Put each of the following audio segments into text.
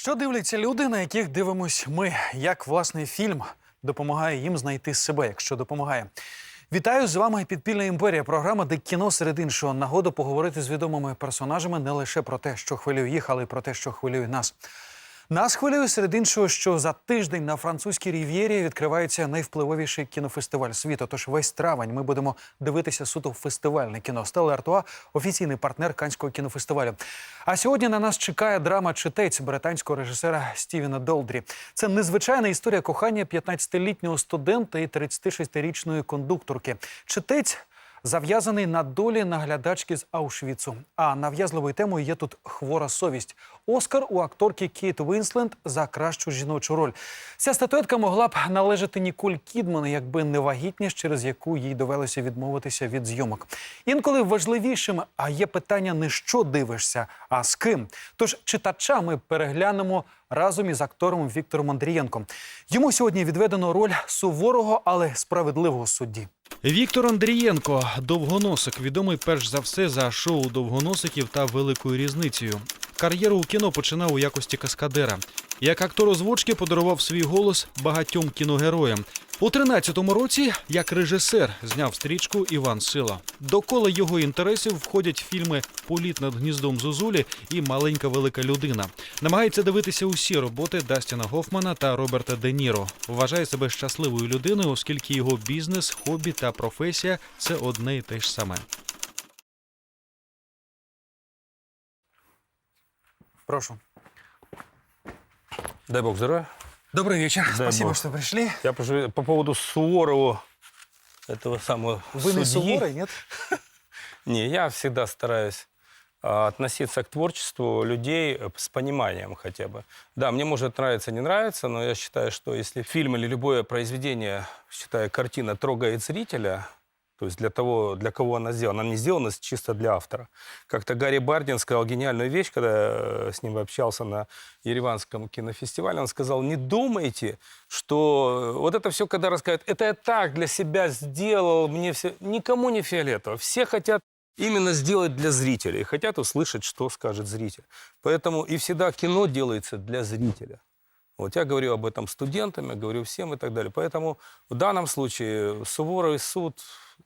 Що дивляться люди, на яких дивимось ми? Як власний фільм допомагає їм знайти себе, якщо допомагає? Вітаю з вами підпільна імперія. Програма, де кіно серед іншого нагода поговорити з відомими персонажами не лише про те, що хвилює їх, але й про те, що хвилює нас. Нас хвилює серед іншого, що за тиждень на французькій рів'єрі відкривається найвпливовіший кінофестиваль світу. Тож весь травень ми будемо дивитися суто фестивальне кіно. Стелла Артуа офіційний партнер Канського кінофестивалю. А сьогодні на нас чекає драма Читець британського режисера Стівена Долдрі. Це незвичайна історія кохання 15-літнього студента і 36-річної кондукторки. Читець зав'язаний на долі наглядачки з Аушвіцу. А нав'язливою темою є тут хвора совість. Оскар у акторки Кейт Вінсленд за кращу жіночу роль. Ця статуетка могла б належати Ніколь Кідман, якби не вагітність, через яку їй довелося відмовитися від зйомок. Інколи важливішим а є питання не що дивишся, а з ким. Тож читача ми переглянемо разом із актором Віктором Андрієнком. Йому сьогодні відведено роль суворого, але справедливого судді. Віктор Андрієнко, довгоносик, відомий перш за все за шоу довгоносиків та великою різницею. Кар'єру у кіно починав у якості каскадера. Як актор озвучки подарував свій голос багатьом кіногероям. У 13-му році, як режисер, зняв стрічку Іван Сила. До кола його інтересів входять фільми Політ над гніздом Зозулі і Маленька велика людина. Намагається дивитися усі роботи Дастіна Гофмана та Роберта Де Ніро. Вважає себе щасливою людиною, оскільки його бізнес, хобі та професія це одне і те ж саме. Прошу. Дай бог здоровья. Добрый вечер. Дай Спасибо, бог. что пришли. Я прошу- по поводу Суворова, этого самого Вы не судьи. суворый, нет? Не, я всегда стараюсь а, относиться к творчеству людей э, с пониманием хотя бы. Да, мне может нравиться, не нравится, но я считаю, что если фильм или любое произведение, считаю, картина трогает зрителя, то есть для того, для кого она сделана, она не сделана чисто для автора. Как-то Гарри Бардин сказал гениальную вещь, когда я с ним общался на Ереванском кинофестивале. Он сказал, не думайте, что вот это все, когда рассказывают, это я так для себя сделал, мне все... Никому не фиолетово. Все хотят именно сделать для зрителей, хотят услышать, что скажет зритель. Поэтому и всегда кино делается для зрителя. Вот я говорю об этом студентам, я говорю всем и так далее. Поэтому в данном случае суворый суд,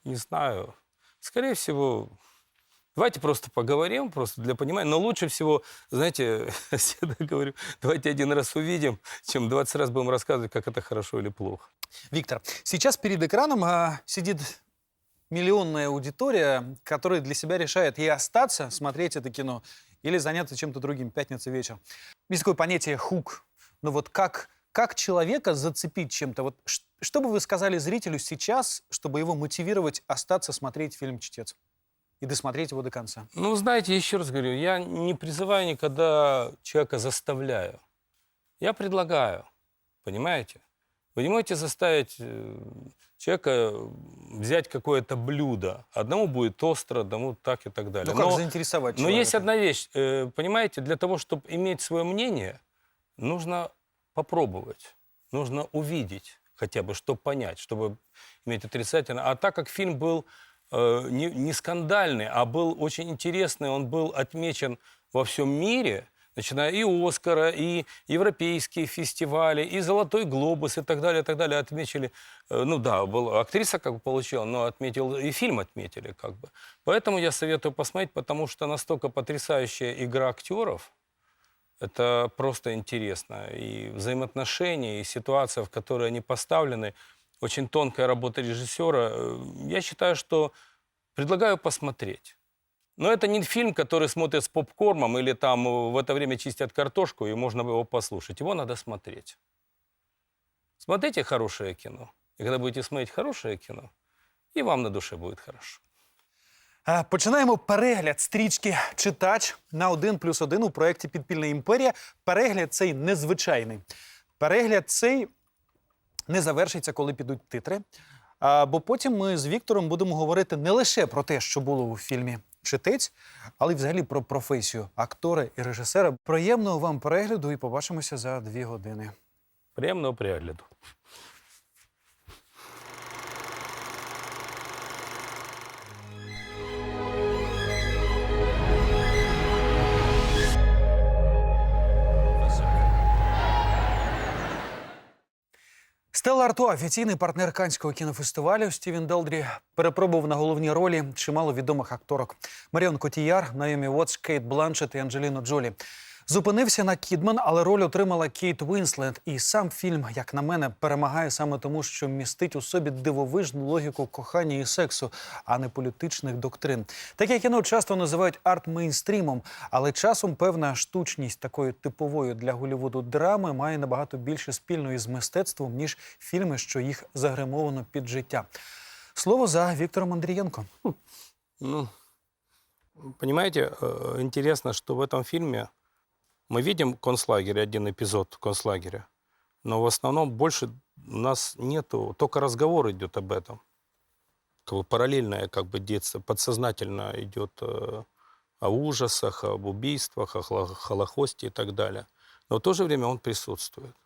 не знаю, скорее всего, давайте просто поговорим, просто для понимания. Но лучше всего, знаете, я говорю, давайте один раз увидим, чем 20 раз будем рассказывать, как это хорошо или плохо. Виктор, сейчас перед экраном а, сидит миллионная аудитория, которая для себя решает ей остаться, смотреть это кино, или заняться чем-то другим, пятница вечер. Есть такое понятие хук. Ну вот как, как человека зацепить чем-то? Вот что бы вы сказали зрителю сейчас, чтобы его мотивировать остаться смотреть фильм «Чтец» и досмотреть его до конца? Ну, знаете, еще раз говорю, я не призываю никогда человека заставляю. Я предлагаю, понимаете? Вы не можете заставить э, человека взять какое-то блюдо. Одному будет остро, одному так и так далее. Ну как Но- заинтересовать Но человека? есть одна вещь, э, понимаете, для того, чтобы иметь свое мнение, нужно попробовать, нужно увидеть хотя бы, чтобы понять, чтобы иметь отрицательное. А так как фильм был э, не, не скандальный, а был очень интересный, он был отмечен во всем мире, начиная и Оскара, и европейские фестивали, и Золотой глобус, и так далее, и так далее, отмечили. Э, Ну да, был, актриса как бы получила, но отметил, и фильм отметили как бы. Поэтому я советую посмотреть, потому что настолько потрясающая игра актеров, это просто интересно. И взаимоотношения, и ситуация, в которой они поставлены, очень тонкая работа режиссера. Э, Я считаю, что предлагаю посмотреть. Но это не фильм, который смотрят с попкормом или там э, в это время чистят картошку, и можно его послушать. Его надо смотреть. Смотрите хорошее кино. И когда будете смотреть хорошее кино, и вам на душе будет хорошо. Е, Починаємо перегляд стрічки Читач на 1 плюс 1 у проєкті Підпільна імперія. Перегляд цей незвичайний. Перегляд цей не завершиться, коли підуть титри. А, бо потім ми з Віктором будемо говорити не лише про те, що було у фільмі Читець, але й взагалі про професію актора і режисера. Приємного вам перегляду і побачимося за дві години. Приємного перегляду. Стелла Артуа, офіційний партнер Канського кінофестивалю Стівен Делдрі, перепробував на головні ролі чимало відомих акторок: Маріон Котіяр, Найомі Уотс, Кейт Бланшет і Анджеліну Джолі. Зупинився на Кідман, але роль отримала Кейт Уінслет. І сам фільм, як на мене, перемагає саме тому, що містить у собі дивовижну логіку кохання і сексу, а не політичних доктрин. Таке кіно часто називають арт-мейнстрімом, але часом певна штучність такої типової для Голлівуду драми має набагато більше спільної з мистецтвом, ніж фільми, що їх загримовано під життя. Слово за Віктором Андрієнко. Ну, понимаете, э, интересно, что в этом фильме мы видим концлагерь, один эпизод концлагеря, но в основном больше у нас нету, только разговор идет об этом. Как бы параллельное как бы детство, подсознательно идет э, о ужасах, об убийствах, о холокосте и так далее. Но в то же время он присутствует.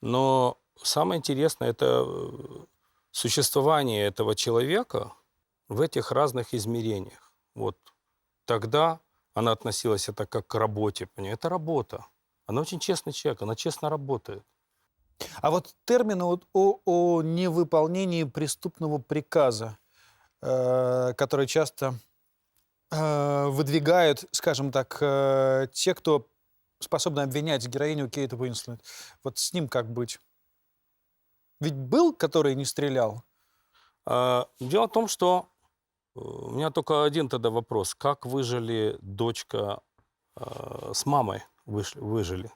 Но самое интересное это э, существование этого человека в этих разных измерениях. Вот тогда она относилась это как к работе. Это работа. Она очень честный человек, она честно работает. А вот термин о, о, о невыполнении преступного приказа, э, который часто э, выдвигают, скажем так, э, те, кто способны обвинять героиню Кейт Уинслет. Вот с ним как быть? Ведь был, который не стрелял? А, Дело в том, что у меня только один тогда вопрос. Как выжили дочка э, с мамой вышли- выжили?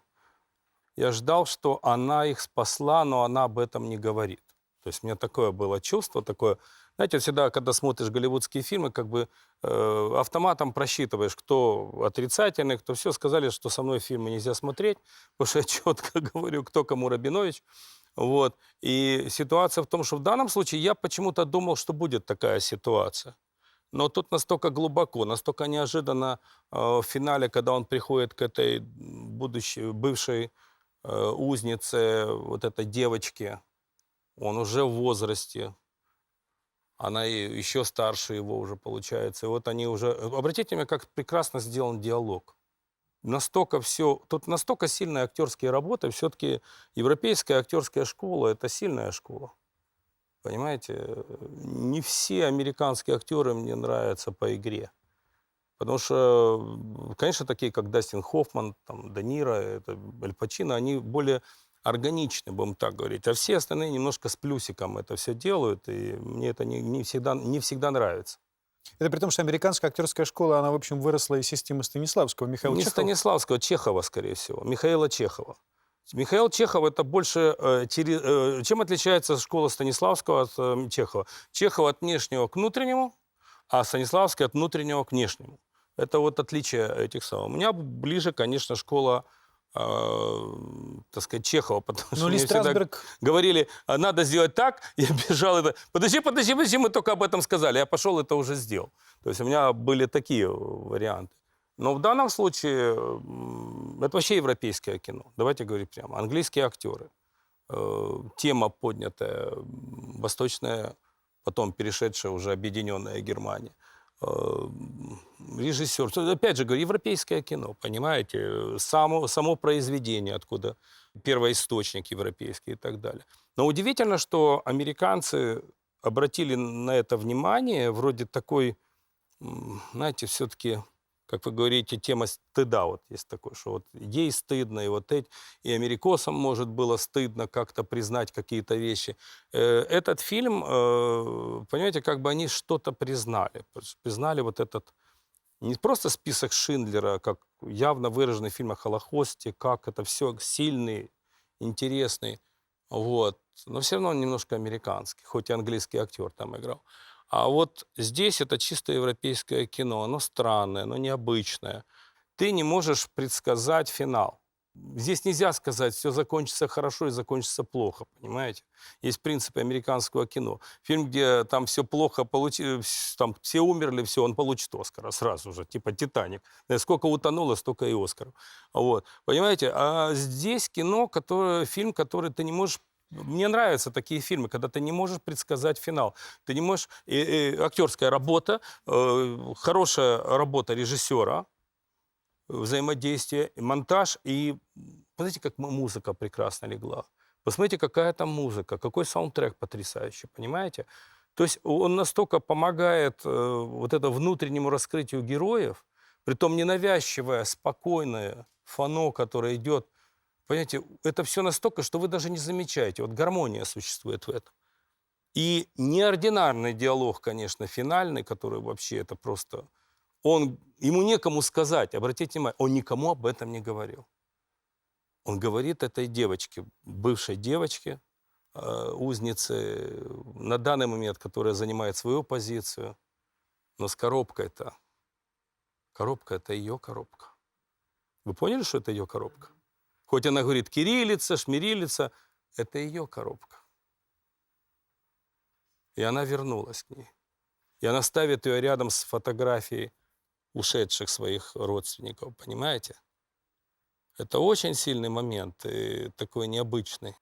Я ждал, что она их спасла, но она об этом не говорит. То есть у меня такое было чувство, такое... Знаете, всегда, когда смотришь голливудские фильмы, как бы э, автоматом просчитываешь, кто отрицательный, кто все. Сказали, что со мной фильмы нельзя смотреть, потому что я четко говорю, кто кому Рабинович. Вот. И ситуация в том, что в данном случае я почему-то думал, что будет такая ситуация. Но тут настолько глубоко, настолько неожиданно э, в финале, когда он приходит к этой будущей, бывшей э, узнице, вот этой девочке, он уже в возрасте, она еще старше его уже получается. И вот они уже... Обратите внимание, как прекрасно сделан диалог. Настолько все... Тут настолько сильная актерские работы. Все-таки европейская актерская школа – это сильная школа. Понимаете? Не все американские актеры мне нравятся по игре. Потому что, конечно, такие, как Дастин Хоффман, там, Де Ниро, это Аль Пачино, они более органичны, будем так говорить. А все остальные немножко с плюсиком это все делают, и мне это не, не, всегда, не всегда нравится. Это при том, что американская актерская школа, она, в общем, выросла из системы Станиславского, Михаила не Чехова. Станиславского, Чехова, скорее всего. Михаила Чехова. Михаил Чехов это больше... э, э, чем отличается школа Станиславского от э, Чехова? Чехов от внешнего к внутреннему, а Станиславский от внутреннего к внешнему. Это вот отличие этих самых. У меня ближе, конечно, школа, э, так сказать, Чехова, потому что Ну, Ли мне всегда Страсберг говорили, «А, надо сделать так, я бежал это. Подожди, подожди, подожди, мы только об этом сказали. Я пошел, это уже сделал. То есть у меня были такие варианты. Но в данном случае это вообще европейское кино. Давайте говорить прямо. Английские актеры. Э, Тема поднятая, восточная, потом перешедшая уже объединенная Германия. Э, Режиссер. Опять же говорю, европейское кино, понимаете? Само, само произведение, откуда первоисточник европейский и так далее. Но удивительно, что американцы обратили на это внимание, вроде такой, знаете, все-таки, как вы говорите, тема стыда вот есть такой, что вот ей стыдно, и вот эти, и америкосам, может, было стыдно как-то признать какие-то вещи. Э, Этот фильм, э, понимаете, как бы они что-то признали, признали вот этот не просто список Шиндлера, как явно выраженный фильм о Холокосте, как это все сильный, интересный, вот. Но все равно он немножко американский, хоть и английский актер там играл. А вот здесь это чисто европейское кино, оно странное, оно необычное. Ты не можешь предсказать финал. Здесь нельзя сказать, все закончится хорошо и закончится плохо, понимаете? Есть принципы американского кино. Фильм, где там все плохо, получи, там все умерли, все, он получит Оскара сразу же, типа «Титаник». Э, Сколько утонуло, столько и Оскаров. Вот. Понимаете? А здесь кино, которое, фильм, который ты не можешь мне нравятся такие фильмы, когда ты не можешь предсказать финал. Ты не можешь... И, и актерская работа, э, хорошая работа режиссера, взаимодействие, монтаж и, знаете, как музыка прекрасно легла. Посмотрите, какая там музыка, какой саундтрек потрясающий, понимаете? То есть он настолько помогает э, вот это внутреннему раскрытию героев, притом ненавязчивое, спокойное фано, которое идет. Понимаете, это все настолько, что вы даже не замечаете. Вот гармония существует в этом. И неординарный диалог, конечно, финальный, который вообще это просто... Он, ему некому сказать, обратите внимание, он никому об этом не говорил. Он говорит этой девочке, бывшей девочке, э, узнице, на данный момент, которая занимает свою позицию, но с коробкой-то. Коробка – это ее коробка. Вы поняли, что это ее коробка? Хоть она говорит кириллица, шмирилица, это ее коробка. И она вернулась к ней. И она ставит ее рядом с фотографией ушедших своих родственников, понимаете? Это очень сильный момент и такой необычный.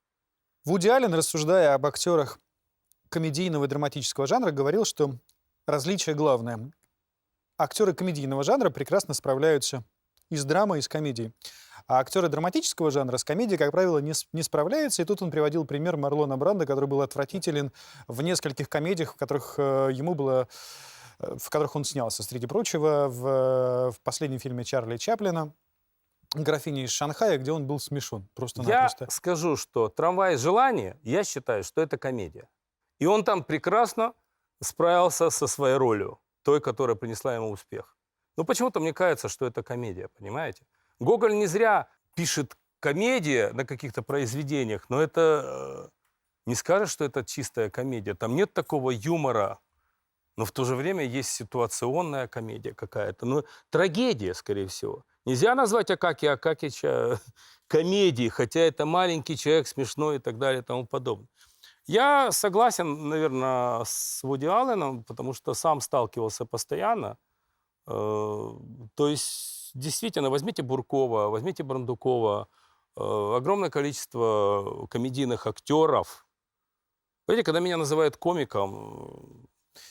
Вуди Аллен, рассуждая об актерах комедийного и драматического жанра, говорил, что различие главное. Актеры комедийного жанра прекрасно справляются и с драмой, и с комедией. А актеры драматического жанра с комедией, как правило, не, не справляются. И тут он приводил пример Марлона Бранда, который был отвратителен в нескольких комедиях, в которых э, ему было э, в которых он снялся. Среди прочего, в, э, в последнем фильме Чарли Чаплина «Графиня из Шанхая», где он был смешон. Я Просто-напросто. скажу, что «Трамвай желания», я считаю, что это комедия. И он там прекрасно справился со своей ролью, той, которая принесла ему успех. Но почему-то мне кажется, что это комедия, понимаете? Гоголь не зря пишет комедия на каких-то произведениях, но это э, не скажешь, что это чистая комедия. Там нет такого юмора, но в то же время есть ситуационная комедия какая-то. Ну, трагедия, скорее всего. Нельзя назвать Акаки Акакича комедией, хотя это маленький человек, смешной и так далее и тому подобное. Я согласен, наверное, с Вуди Алленом, потому что сам сталкивался постоянно. Э, То есть, действительно, возьмите Буркова, возьмите Брандукова, э, огромное количество комедийных актеров. Знаете, когда меня называют комиком,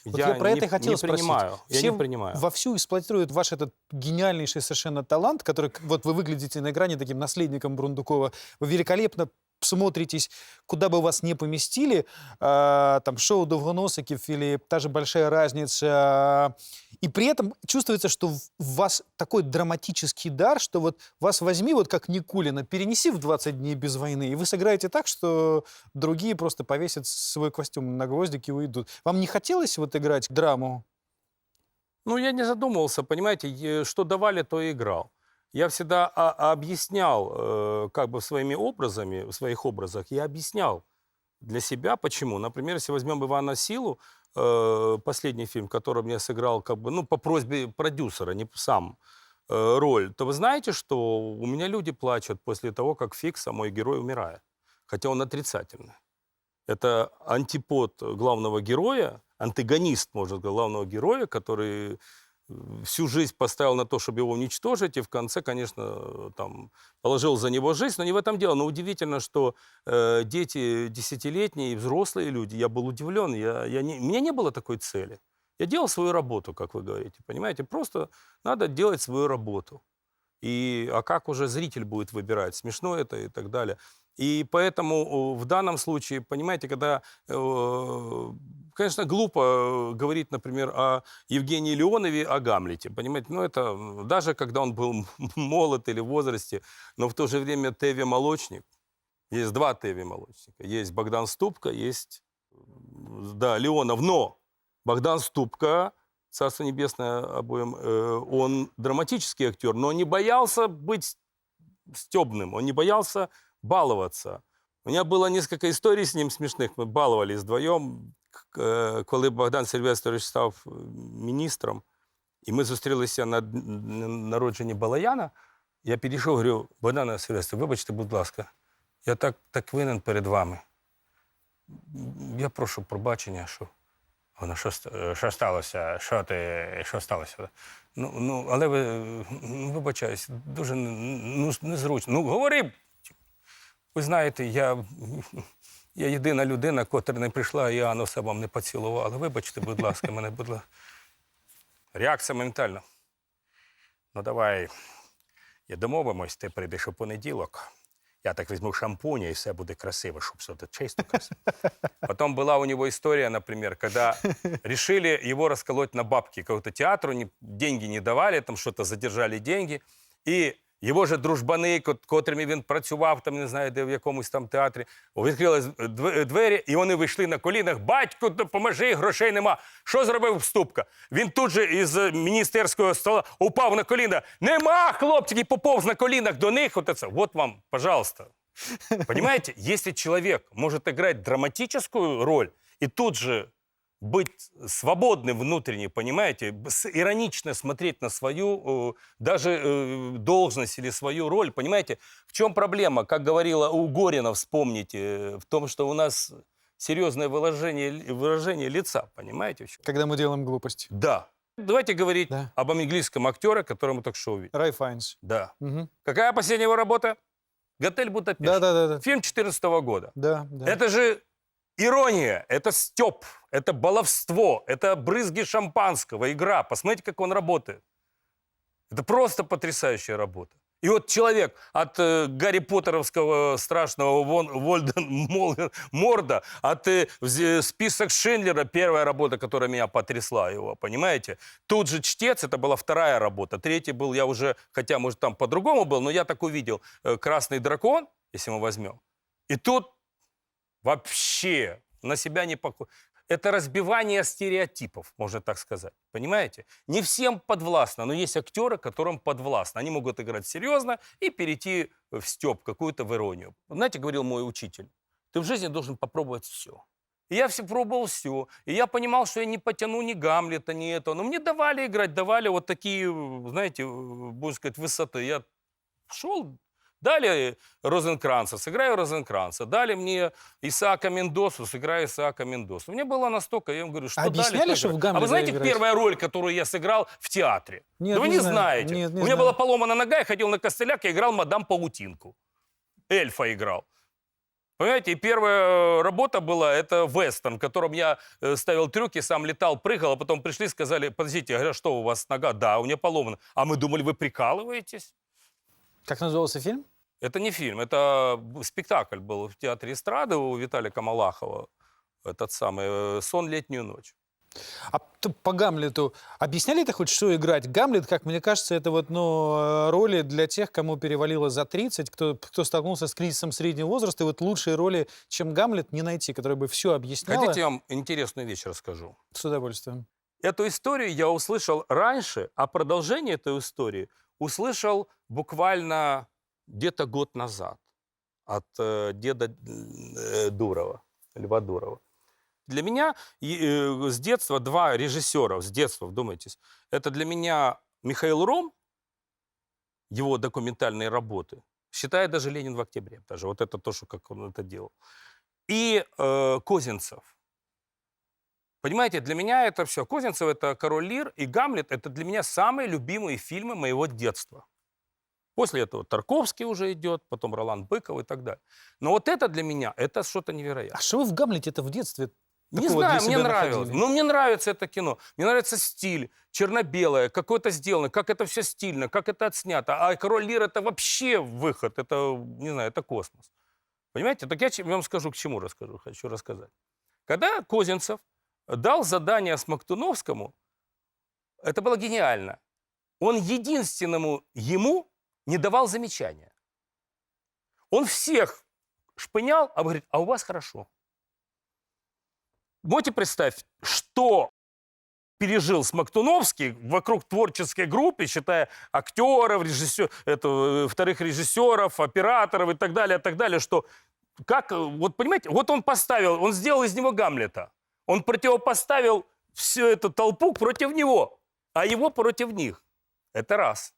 Вот я, я про не, это и хотел не спросить. принимаю. Я Все не принимаю. вовсю эксплуатируют ваш этот гениальнейший совершенно талант, который, вот вы выглядите на экране таким наследником Брундукова. Вы великолепно смотритесь, куда бы вас не поместили, а, там шоу Довгоносиков или та же большая разница. И при этом чувствуется, что в вас такой драматический дар, что вот вас возьми, вот как Никулина, перенеси в 20 дней без войны, и вы сыграете так, что другие просто повесят свой костюм на гвоздик и уйдут. Вам не хотелось вот играть драму? Ну, я не задумывался, понимаете, что давали, то и играл. Я всегда а- объяснял, э, как бы своими образами, в своих образах, я объяснял для себя, почему. Например, если возьмем Ивана Силу, э, последний фильм, в котором я сыграл, как бы, ну, по просьбе продюсера, не сам э, роль, то вы знаете, что у меня люди плачут после того, как Фикса, мой герой, умирает. Хотя он отрицательный. Это антипод главного героя, антагонист, сказать, главного героя, который всю жизнь поставил на то, чтобы его уничтожить, и в конце, конечно, э, там, положил за него жизнь, но не в этом дело. Но удивительно, что э, дети десятилетние и взрослые люди, я был удивлен, я, я не, у меня не было такой цели. Я делал свою работу, как вы говорите, понимаете? Просто надо делать свою работу. И, а как уже зритель будет выбирать, смешно это и так далее. И поэтому в данном случае, понимаете, когда, э, конечно, глупо э, говорить, например, о Евгении Леонове, о Гамлете, понимаете, ну это м, даже когда он был м- молод или в возрасте, но в то же время Теви Молочник, есть два Теви Молочника, есть Богдан Ступка, есть, м, да, Леонов, но Богдан Ступка, Царство Небесное обоим, э, он драматический актер, но он не боялся быть стебным, он не боялся баловаться. У меня было несколько історій з ним смішних. Ми балувались вдвоєм, к- е, Коли Богдан Сильвестрович став е, міністром, і ми зустрілися на народженні Балаяна. Я підійшов, говорю, Богдане Сильвестрович, вибачте, будь ласка, я так, так винен перед вами. Я прошу пробачення, що вона що, що сталося? Що ти, що сталося? Ну, ну, але ви, ну, вибачаюсь, дуже ну, незручно. Ну, говори. Ви знаєте, я, я єдина людина, котра не прийшла і Ануса вам не поцілувала. Вибачте, будь ласка, мене, будь ласка. Реакція моментальна. Ну, давай, я домовимось, ти прийдеш у понеділок. Я так візьму шампуня, і все буде красиво, щоб все це чисто красиво. Потом была у него история, например, когда решили его расколоть на бабки какого-то театру, не- деньги не давали, там что-то задержали деньги. І його же дружбани, ко- котрими він працював, там не знаю, де в якомусь там театрі, відкрили двері, і вони вийшли на колінах. Батько, допоможи, грошей нема. Що зробив Вступка? Він тут же із міністерського стола упав на коліна. Нема, хлопчики, поповз на колінах до них. От це. Вот вам, пожалуйста. Понимаете, если человек может играть драматическую роль и тут же быть свободным внутренне, понимаете, иронично смотреть на свою э, даже э, должность или свою роль, понимаете, в чем проблема? Как говорила у Горина, вспомните, э, в том, что у нас серьезное выражение, выражение лица, понимаете? Когда мы делаем глупости. Да. Давайте говорить Да. об английском актере, которого мы только что увидели. Рай Файнс. Да. Мгм. Какая последняя его работа? «Готель Будапешт». Да-да-да. Фильм 2014 года. Да, да. Это же ирония, это степ, это баловство, это брызги шампанского, игра. Посмотрите, как он работает. Это просто потрясающая работа. И вот человек от э, Гарри Поттеровского страшного Вон, Вольден Мол- Морда, от э, вз- список Шиндлера, первая работа, которая меня потрясла его, понимаете? Тут же «Чтец», это была вторая работа. Третий был, я уже, хотя, может, там по-другому был, но я так увидел, э, «Красный дракон», если мы возьмем. И тут вообще на себя не похож. Это разбивание стереотипов, можно так сказать. Понимаете? Не всем подвластно, но есть актеры, которым подвластно. Они могут играть серьезно и перейти в степ, какую-то в иронию. Знаете, говорил мой учитель, ты в жизни должен попробовать все. И я все пробовал все. И я понимал, что я не потяну ни Гамлета, ни этого. Но мне давали играть, давали вот такие, знаете, э, будем сказать, высоты. Я шел, дали Розенкранца, сыграю Розенкранца. Дали мне Исаака Мендосу, сыграю Исаака Мендосу. Мне было настолько, я им говорю, что дали, объясняли, то что в играю. А вы знаете, играть? первая роль, которую я сыграл в театре? Нет, да вы не не, знаете. Нет, не У меня знаю. была поломана нога, я ходил на костылях, я играл мадам Паутинку. Эльфа играл. Понимаете, и первая э, работа была, это вестерн, в котором я э, ставил трюки, сам летал, прыгал, а потом пришли, сказали, подождите, я говорю, «А что у вас нога? Да, у меня поломана. А мы думали, вы прикалываетесь? Как назывался фильм? Это не фильм, это спектакль был в театре эстрады у Виталия Малахова. Этот самый э, «Сон летнюю ночь». А по Гамлету объясняли это хоть, что играть? Гамлет, как мне кажется, это вот, ну, э, роли для тех, кому перевалило за 30, кто, кто столкнулся с кризисом среднего возраста, и вот лучшие роли, чем Гамлет, не найти, которые бы все объясняла. Хотите, я вам интересную вещь расскажу? С удовольствием. Эту историю я услышал раньше, а продолжение этой истории услышал буквально где-то год назад от э, деда э, Дурова, Льва Дурова. Для меня э, с детства два режиссера, с детства, вдумайтесь, это для меня Михаил Ром, его документальные работы, считает даже Ленин в октябре, даже вот это то, что как он это делал, и э, Козинцев. Понимаете, для меня это все. Козинцев это Король Лир и Гамлет это для меня самые любимые фильмы моего детства. После этого Тарковский уже идет, потом Ролан Быков и так далее. Но вот это для меня это что-то невероятное. А что вы в Гамлете это в детстве? Не знаю, мне нравилось. находили? Ну, мне нравится это кино. Мне нравится стиль, черно-белое, как это сделано, как это все стильно, как это отснято. А «Король Лир» — это вообще выход, это, не знаю, это космос. Понимаете? Так я вам скажу, к чему расскажу, хочу рассказать. Когда Козинцев дал задание Смоктуновскому, это было гениально. Он единственному ему не давал замечания. Он всех шпынял, а говорит, а у вас хорошо. Можете представить, что пережил Смоктуновский вокруг творческой группы, считая актеров, режиссер, это, э, вторых режиссеров, операторов и так далее, и так далее, что как, э, вот понимаете, вот он поставил, он сделал из него Гамлета. Он противопоставил всю эту толпу против него, а его против них. Это раз.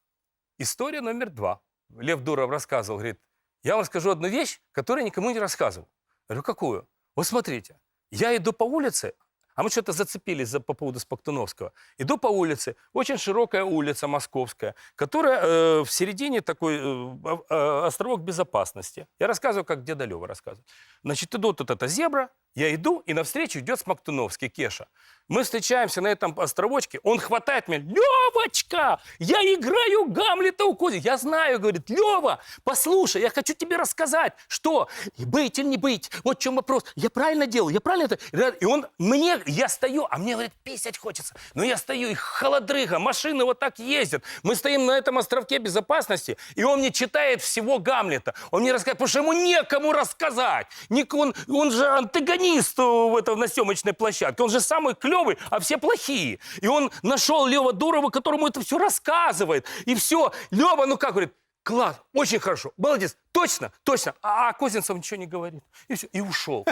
История номер два. Лев Дуров рассказывал, говорит, я вам скажу одну вещь, которую никому не рассказывал. Я говорю, какую? Вот смотрите, я иду по улице, а мы что-то зацепились за, по поводу Споктуновского. Иду по улице, очень широкая улица московская, которая э, в середине такой э, э, островок безопасности. Я рассказываю, как деда Лева рассказывает. Значит, идут вот эта зебра, я иду, и навстречу идет Смоктуновский, Кеша. Мы встречаемся на этом островочке, он хватает меня, Левочка, я играю Гамлета у Кози. Я знаю, говорит, Лева, послушай, я хочу тебе рассказать, что быть или не быть, вот в чем вопрос. Я правильно делаю, я правильно это... И он мне, я стою, а мне, говорит, писать хочется. Но я стою, и холодрыга, машины вот так ездят. Мы стоим на этом островке безопасности, и он мне читает всего Гамлета. Он мне рассказывает, потому что ему некому рассказать. Ник- Он, он же антагонист в этом, на съемочной площадке. Он же самый клевый, а все плохие. И он нашел Лева Дурова, которому это все рассказывает. И все. Лева, ну как, говорит, класс, очень хорошо, молодец, точно, точно. А, а Козинцев ничего не говорит. И все, и ушел.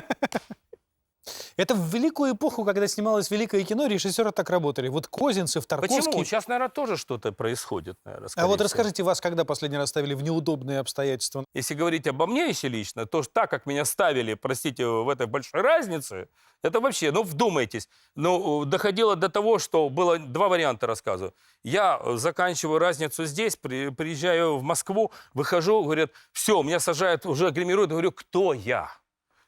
Это в великую эпоху, когда снималось великое кино, режиссеры так работали. Вот Козинцев, Тарковский. Почему? Сейчас, наверное, тоже что-то происходит, наверное, А вот всего. расскажите, вас когда последний раз ставили в неудобные обстоятельства? Если говорить обо мне еще лично, то так, как меня ставили, простите, в этой большой разнице, это вообще, ну, вдумайтесь. Ну, доходило до того, что было два варианта рассказа. Я заканчиваю разницу здесь, при- приезжаю в Москву, выхожу, говорят, все, меня сажают, уже гримируют, говорю, кто я?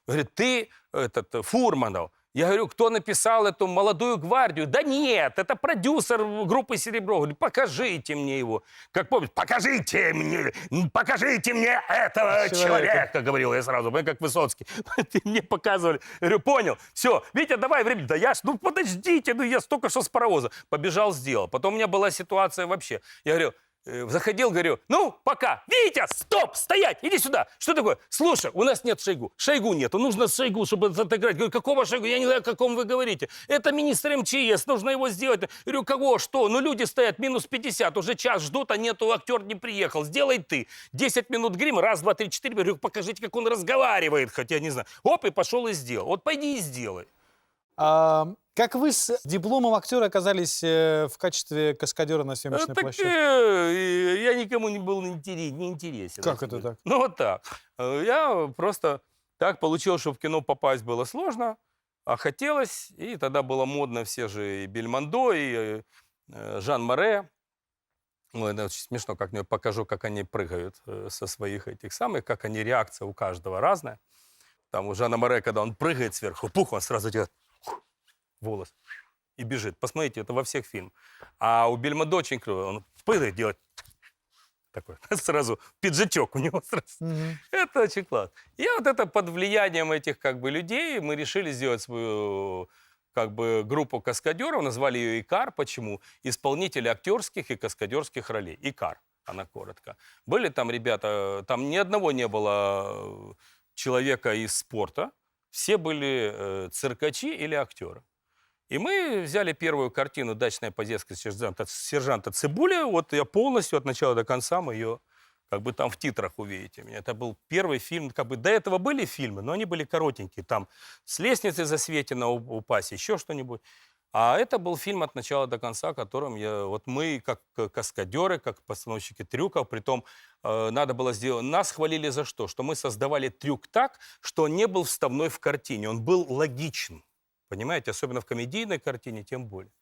Говорит, ты этот Фурманов. Я говорю, кто написал эту молодую гвардию? Да нет, это продюсер группы «Серебро». Говорю, покажите мне его. Как помните, покажите мне, покажите мне этого Человека. человека, говорил я сразу, как Высоцкий. Ты мне показывали. Я говорю, понял, все, Витя, давай время. Да я ну подождите, ну я столько что с паровоза. Побежал, сделал. Потом у меня была ситуация вообще. Я говорю, заходил, говорю, ну, пока. Витя, стоп, стоять, иди сюда. Что такое? Слушай, у нас нет Шойгу. Шойгу нету, нужно Шойгу, чтобы отыграть. Говорю, какого Шойгу? Я не знаю, о каком вы говорите. Это министр МЧС, нужно его сделать. Говорю, кого, что? Ну, люди стоят, минус 50, уже час ждут, а нету, актер не приехал. Сделай ты. 10 минут грима, раз, два, три, четыре. Говорю, покажите, как он разговаривает, хотя не знаю. Оп, и пошел и сделал. Вот пойди и сделай. А, как вы с дипломом актера оказались э, в качестве каскадера на съемочной так, площадке? э, я никому не был не интересен. Как это так? Ну, вот так. Э, Я просто так получилось, что в кино попасть было сложно, а хотелось. И тогда было модно все же и Бельмондо, и э, э, Жан Море. Ну, это очень смешно, как я покажу, как они прыгают э, со своих этих самых, как они, реакция у каждого разная. Там у Жана Море, когда он прыгает сверху, пух, он сразу делает волос и бежит. Посмотрите, это во всех фильмах. А у Бельмондо очень круто. Он прыгает, делает такой, сразу пиджачок у него сразу. Мгм. Это очень классно. И вот это под влиянием этих как бы людей мы решили сделать свою как бы группу каскадеров, назвали ее Икар. Почему? Исполнители актерских и каскадерских ролей. Икар, она коротко. Были там ребята, там ни одного не было э, человека из спорта. Все были э, циркачи или актеры. И мы взяли первую картину «Дачная поездка сержанта, сержанта Цибуля». Вот я полностью от начала до конца мы ее как бы там в титрах увидите меня. Это был первый фильм, как бы до этого были фильмы, но они были коротенькие. Там с лестницы засветено упасть, еще что-нибудь. А это был фильм от начала до конца, которым я, вот мы, как каскадеры, как постановщики трюков, притом э, надо было сделать, нас хвалили за что? Что мы создавали трюк так, что он не был вставной в картине, он был логичен. Понимаете, особенно в комедийной картине, тем более.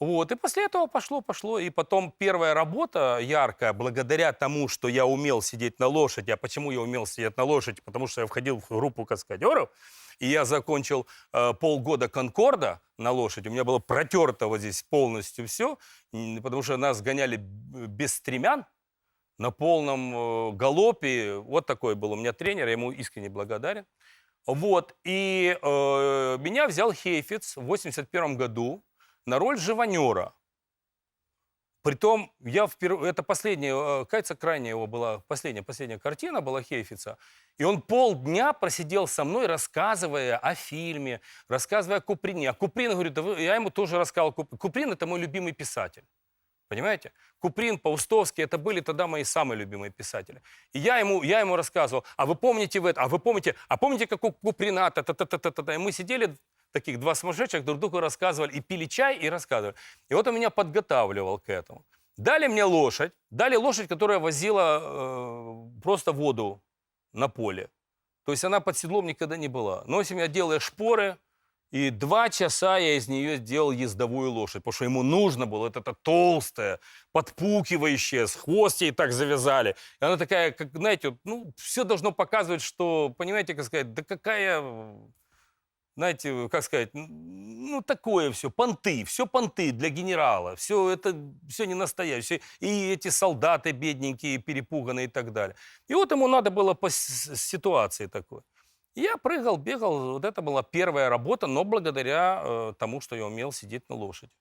Вот, и после этого пошло, пошло. И потом первая работа яркая, благодаря тому, что я умел сидеть на лошади. А почему я умел сидеть на лошади? Потому что я входил в группу каскадеров, и я закончил э, полгода Конкорда на лошади. У меня было протерто вот здесь полностью все, потому что нас гоняли без стремян на полном э, галопе. Вот такой был у меня тренер, я ему искренне благодарен. Вот, и э, меня взял Хейфиц в 81 году на роль живанера. Притом, я впервые, это последняя, э, кажется, крайняя его была, последняя, последняя картина была Хейфица. И он полдня просидел со мной, рассказывая о фильме, рассказывая о Куприне. А Куприн, говорит, да вы- я ему тоже рассказал. Куп- Куприн – это мой любимый писатель. Понимаете? Куприн, Паустовский, это были тогда мои самые любимые писатели. И я ему, я ему рассказывал, а вы помните в это, а вы помните, а помните, как у Куприна, та та та та та та И мы сидели, таких два сумасшедших, друг другу рассказывали, и пили чай, и рассказывали. И вот он меня подготавливал к этому. Дали мне лошадь, дали лошадь, которая возила э, просто воду на поле. То есть она под седлом никогда не была. Носим я делая шпоры, и два часа я из нее сделал ездовую лошадь, потому что ему нужно было вот это толстое, подпукивающее, с хвост ей так завязали. И она такая, как, знаете, ну, все должно показывать, что, понимаете, как сказать, да какая... знаете, как сказать, ну такое все, понты, все понты для генерала, все это, все не настоящее. И эти солдаты бедненькие, перепуганные и так далее. И вот ему надо было по ситуации такой. Я прыгал, бегал, вот это была первая работа, но благодаря э, тому, что я умел сидеть на лошади.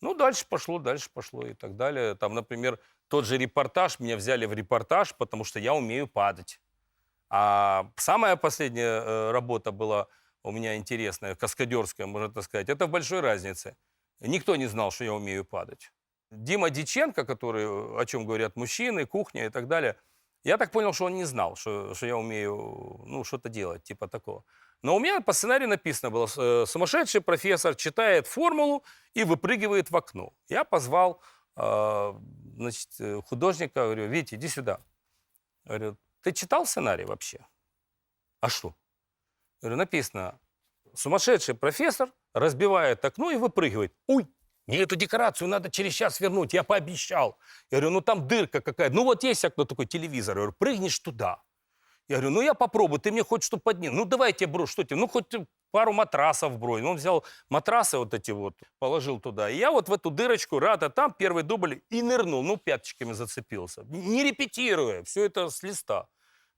Ну, дальше пошло, дальше пошло и так далее. Там, например, тот же репортаж, меня взяли в репортаж, потому что я умею падать. А самая последняя э, работа была у меня интересная, каскадерская, можно так сказать. Это в большой разнице. Никто не знал, что я умею падать. Дима Диченко, который, э, о чем говорят мужчины, кухня и так далее, я так понял, что он не знал, что, что я умею ну, что-то делать, типа такого. Но у меня по сценарию написано было, э, сумасшедший профессор читает формулу и выпрыгивает в окно. Я позвал э, значит, э, художника, говорю, Витя, иди сюда. Говорю, ты читал сценарий вообще? А что? Говорю, написано, сумасшедший профессор разбивает окно и выпрыгивает. Ой, мне эту декорацию надо через час вернуть, я пообещал. Я говорю, ну там дырка какая. Ну вот есть окно, такой телевизор. Я говорю, прыгнешь туда. Я говорю, ну я попробую, ты мне хоть что подними. Ну давай я тебе брошу, что тебе? Ну хоть пару матрасов брось. Он взял матрасы вот эти вот, положил туда. И я вот в эту дырочку, рада там, первый дубль, и нырнул. Ну пяточками зацепился. Не репетируя, все это с листа.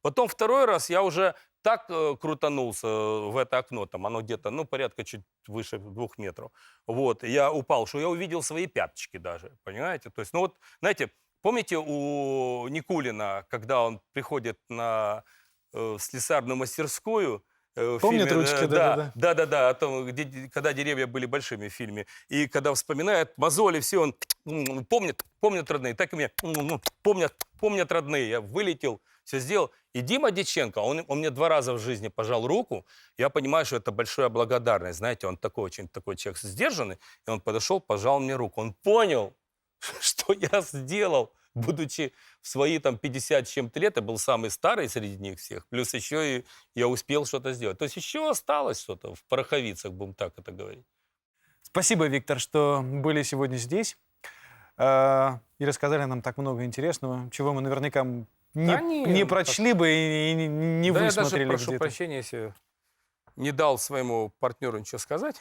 Потом второй раз я уже так э, крутанулся в это окно, там оно где-то, ну, порядка чуть выше двух метров. Вот, я упал, что я увидел свои пяточки даже, понимаете? То есть, ну вот, знаете, помните у Никулина, когда он приходит на э, слесарную мастерскую, э, в фильме, ручки, э, да-да-да. да, да, да, о том, где, де- когда деревья были большими в фильме. И когда вспоминает мозоли, все он помнит, помнят родные. Так и мне помнят, помнят родные. Я вылетел, все сделал. И Дима Диченко, он, он мне два раза в жизни пожал руку. Я понимаю, что это большая благодарность. Знаете, он такой очень такой человек сдержанный. И он подошел, пожал мне руку. Он понял, что я сделал, будучи в свои там 50 с чем-то лет, я был самый старый среди них всех, плюс еще и я успел что-то сделать. То есть еще осталось что-то в пороховицах, будем так это говорить. Спасибо, Виктор, что были сегодня здесь э, и рассказали нам так много интересного, чего мы наверняка не, Да не, не ну, прочли бы и не, не да я даже высмотрели прошу прощения, если не дал своему партнеру ничего сказать.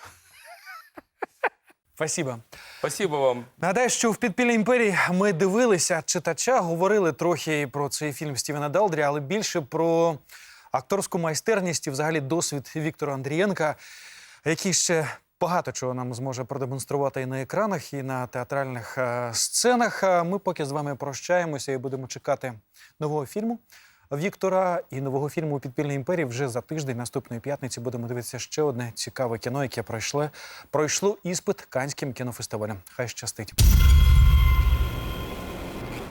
Спасибо. Спасибо вам. Нагадаю, що в підпільній імперії ми дивилися читача, говорили трохи про цей фільм Стівена Далдрі, але більше про акторську майстерність і взагалі досвід Віктора Андрієнка, який ще багато чого нам зможе продемонструвати і на екранах, і на театральних е, сценах. Ми поки з вами прощаємося і будемо чекати нового фільму. Віктора і нового фільму у імперії вже за тиждень наступної п'ятниці будемо дивитися ще одне цікаве кіно, яке пройшло, пройшло іспит Канським кінофестивалем. Хай щастить.